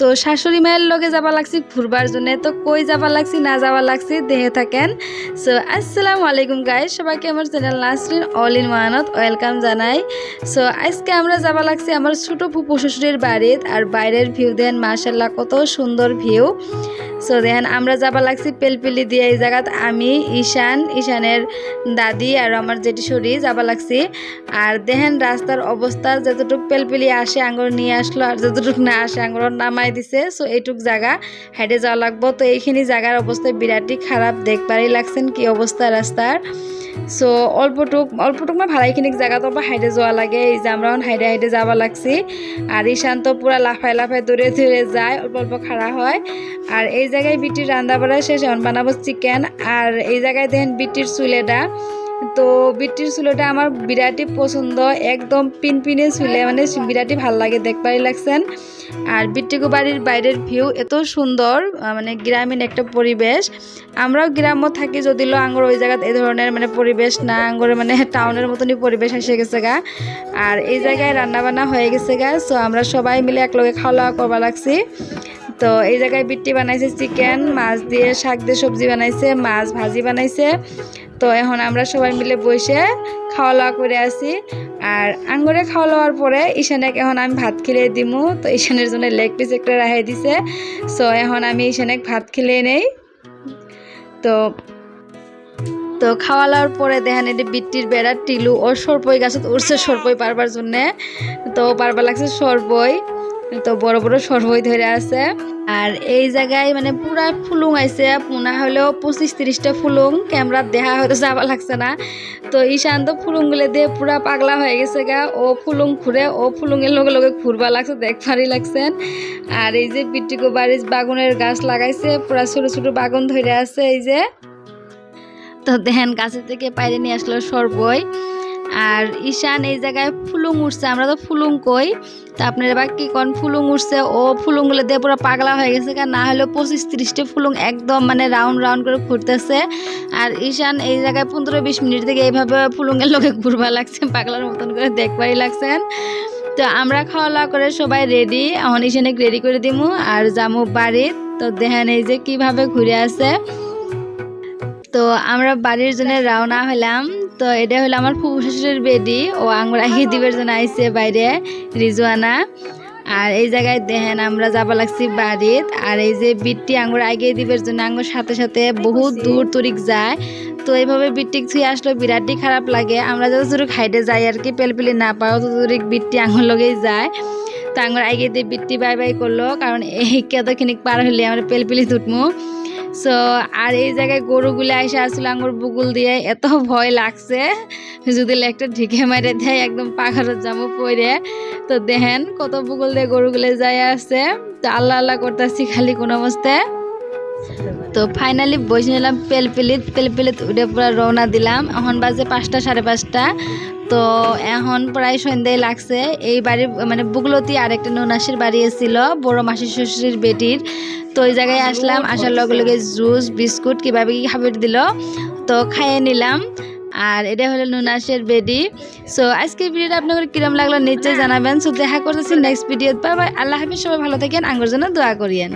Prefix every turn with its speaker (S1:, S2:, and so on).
S1: তো শাশুড়ি মায়ের লগে যাবা লাগছি, ঘুরবার জন্য। তো কই যাবা লাগছি, না যাবা লাগছি, দেহে থাকেন। সো আসসালামু আলাইকুম গাই সবাইকে আমার channel Nasrin all in one welcome জানাই। সো আজকে আমরা যাবা লাগছি আমার ছোট ফুপু শ্বশুরের বাড়ির, আর বাইরের ভিউ দেন মার্শাল্লাহ কত সুন্দর ভিউ সো দেখেন আমরা যাবা লাগছি পেলপিলি দিয়ে এই জায়গাত। আমি, ঈশান, ঈশানের দাদি আর আমার জেঠি শরীর যাবা লাগছি। আর দেখেন রাস্তার অবস্থা, যতটুক পেলপিলি আসে আঙ্গুর নিয়ে আসলো আর যতটুক না আসে আঙ্গুর নামাই দিছে। সো এইটুক জায়গা হেঁটে যাওয়া লাগবো। তো এইখানি জায়গার অবস্থা বিরাটই খারাপ। দেখবারই লাগছেন কি অবস্থা রাস্তার। সো অল্পটুক অল্পটুক মানে ভালাইখিনিক জায়গা তো হাইডে যাওয়া লাগে। এই যে আমরা হাইডে হাইডে যাওয়া লাগছি। আর ঈশান তো পুরা লাফায় লাফায় দূরে দূরে যায়, অল্প অল্প খাড়া হয়। আর এই জায়গায় বিটির রান্না বাড়া শেষ বানাবো চিকেন আর এই জায়গায় দেন বিটির চুলেটা তো বিটির চুলেটা আমার বিরাটই পছন্দ, একদম পিনপিনে চুলে মানে বিরাটই ভালো লাগে দেখবারই লাগছেন। আর বিট্টিকু বাড়ির বাইরের ভিউ এত সুন্দর মানে গ্রামীণ একটা পরিবেশ। আমরাও গ্রামও থাকি, যদিও আঙ্গুর ওই জায়গায় এই ধরনের মানে পরিবেশ না, আঙ্গুর মানে টাউনের মতনই পরিবেশ এসে গেছে গা। আর এই জায়গায় রান্নাবান্না হয়ে গেছে গা সো আমরা সবাই মিলে একলগে খাওয়া দাওয়া করবা লাগছি। তো এই জায়গায় বিট্টি বানাইছে চিকেন, মাছ দিয়ে শাক দিয়ে সবজি বানাইছে, মাছ ভাজি বানাইছে। তো এখন আমরা সবাই মিলে বসে খাওয়া দাওয়া করে আসি। আর আঙ্গুরে খাওয়া দাওয়ার পরে ঈশানেক এখন আমি ভাত খেলে দিমু। তো ঈশানের জন্য লেগ পিস একটা রাখাই দিছে। সো এখন আমি ঈশানেক ভাত খেলে নেই। তো তো খাওয়া লওয়ার পরে দেখেন এটি বিট্টির বেড়া টিলু ও সরপই গাছত উঠছে সরপই পারবার জন্যে। তো পারবার লাগছে সরপই। তো বড় বড় সরবই ধরে আছে। আর এই জায়গায় মানে পুরা ফুলুং আইছে, পুনা হলেও পঁচিশ তিরিশটা ফুলুং, ক্যামেরার দেখা হয়তো যাবা লাগছে না। তো ঈশান তো ফুলুংগুলো দিয়ে পুরা পাগলা হয়ে গেছে গা, ও ফুলুং ঘুরে, ও ফুলুঙের লগে লগে ঘুরবা লাগছে, দেখবারই লাগছেন। আর এই যে পিটিকো বাড়ির বাগুনের গাছ লাগাইছে, পুরা ছোট ছোট বাগুন ধরে আছে এই যে। তো দেখেন, গাছের থেকে পাইরে নিয়ে আসলো সরবই। আর ঈশান এই জায়গায় ফুলুং উঠছে, আমরা তো ফুলুং কই। তা আপনার এবার কি কন, ফুলুং উঠছে, ও ফুলুংগুলো দিয়ে পুরো পাগলা হয়ে গেছে, কারণ না হলেও পঁচিশ তিরিশটা ফুলুং একদম মানে রাউন্ড রাউন্ড করে ঘুরতেছে। আর ঈশান এই জায়গায় পনেরো বিশ মিনিট থেকে এইভাবে ফুলুঙের লোকে ঘুরবা লাগছে, পাগলার মতন করে দেখবারই লাগছেন। তো আমরা খাওয়া দাওয়া করে সবাই রেডি এখন ঈশানে রেডি করে দিমু, আর জামু বাড়ির তো দেখেন এই যে কীভাবে ঘুরে আছে তো আমরা বাড়ির জন্য রওনা হলাম। তো এটা হলো আমার ফুফু শ্বশুরের বেডি। ও আঙুর আগে দিবের জন্য আইসে বাইরে, রিজওয়ানা। আর এই জায়গায় দেখেন আমরা যাবা লাগছি বাড়িত। আর এই যে বিটটি আঙুর আগে দিবের জন্য আঙুর সাথে সাথে বহুত দূর তুরিক যায়। তো এইভাবে বিট্টিক ছুঁয়ে আসলে বিরাটই খারাপ লাগে। আমরা যত দূর হাইটে যাই আর কি পেলপিলি না পাও তত দূরিক বিটটি আঙুর লগেই যায়। তো আঙুর আগে দিয়ে বিটটি বাই বাই করল, কারণ এই কতখানিক পার হলে আমরা পেলপিলি তুটমু সো আর এই জায়গায় গরুগুলো এসে আসলে আঙুর বুকুল দিয়ে এত ভয় লাগছে, যদি একটা ঢিকে মারে দেয়, একদম পাখারত জামু পরে। তো দেখেন কত বুকুল দিয়ে গরুগুলো যায় আসছে। তো আল্লাহ আল্লাহ করতেছি খালি কোনো অবস্থায়। তো ফাইনালি বসে নিলাম, পেলপিলিত পেলপিলিত উঠে পুরো রওনা দিলাম। এখন বাজে পাঁচটা, সাড়ে পাঁচটা। তো এখন প্রায় সন্ধ্যায় লাগছে। এই বাড়ির মানে বুগলতি আর একটা ননাসির বাড়ি এসেছিল, বড় মাসি শ্বশুরের বেটির। তো ওই জায়গায় আসলাম, আসার লগে লগে জুস, বিস্কুট, কীভাবে কী খাবার দিল, তো খাইয়ে নিলাম। আর এটা হলো নুনাসের বেডি সো আজকের ভিডিওটা আপনাদের কিরম লাগল নিশ্চয়ই জানাবেন। সো দেখা করতেছি নেক্সট ভিডিওতে বাই আল্লাহ হাফিজ। সবাই ভালো থাকেন, আঙ্গুর জন্য দোয়া করিয়েন।